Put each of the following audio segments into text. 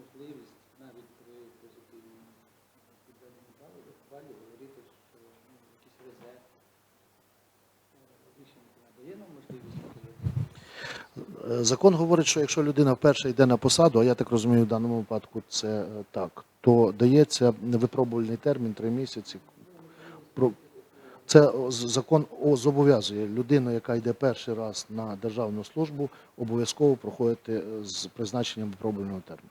можливість навіть при позитивному підведенні бали, балі говорити, що ну, якийсь резерв е, рішення надає нам можливість. Е, закон говорить, що якщо людина вперше йде на посаду, а я так розумію, в даному випадку це е, так, то дається випробувальний термін три місяці. Це закон зобов'язує людину, яка йде перший раз на державну службу, обов'язково проходити з призначенням випробувального терміну.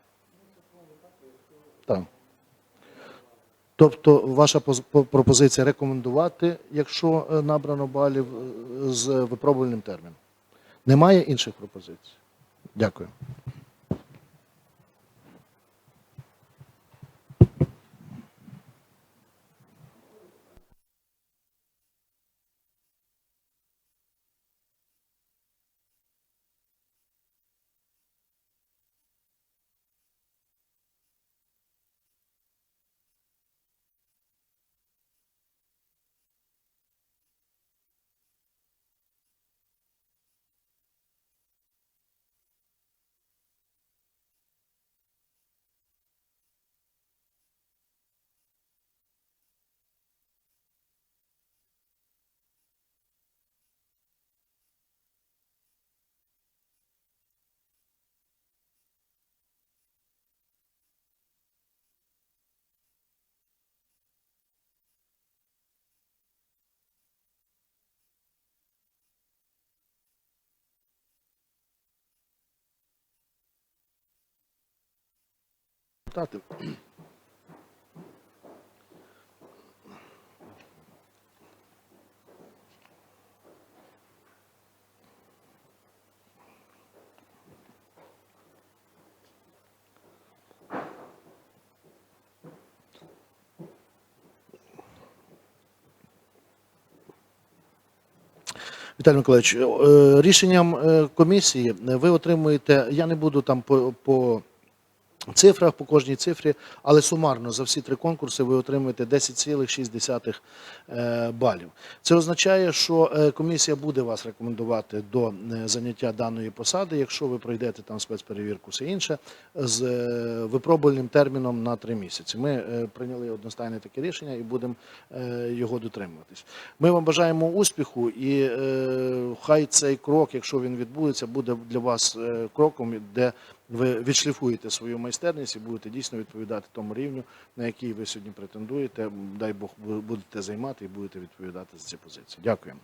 Так. Тобто ваша пропозиція рекомендувати, якщо е, набрано балів е, з випробувальним терміном. Немає інших пропозицій? Дякую. Депутати. Віталій Миколаївич, е, рішенням е, комісії ви отримуєте, я не буду там по, по цифрах, по кожній цифрі, але сумарно за всі три конкурси ви отримуєте 10,6 е, балів. Це означає, що е, комісія буде вас рекомендувати до е, заняття даної посади, якщо ви пройдете там спецперевірку, все інше, з випробувальним терміном на три місяці. Ми прийняли одностайне таке рішення і будемо його дотримуватись. Ми вам бажаємо успіху, і хай цей крок, якщо він відбудеться, буде для вас кроком, де ви відшліфуєте свою майстерність і будете дійсно відповідати тому рівню, на який ви сьогодні претендуєте. Дай Бог будете займати і будете відповідати за ці позиції. Дякуємо.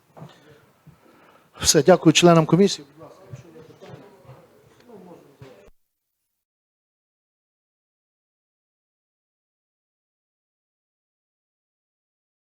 Все, дякую членам комісії.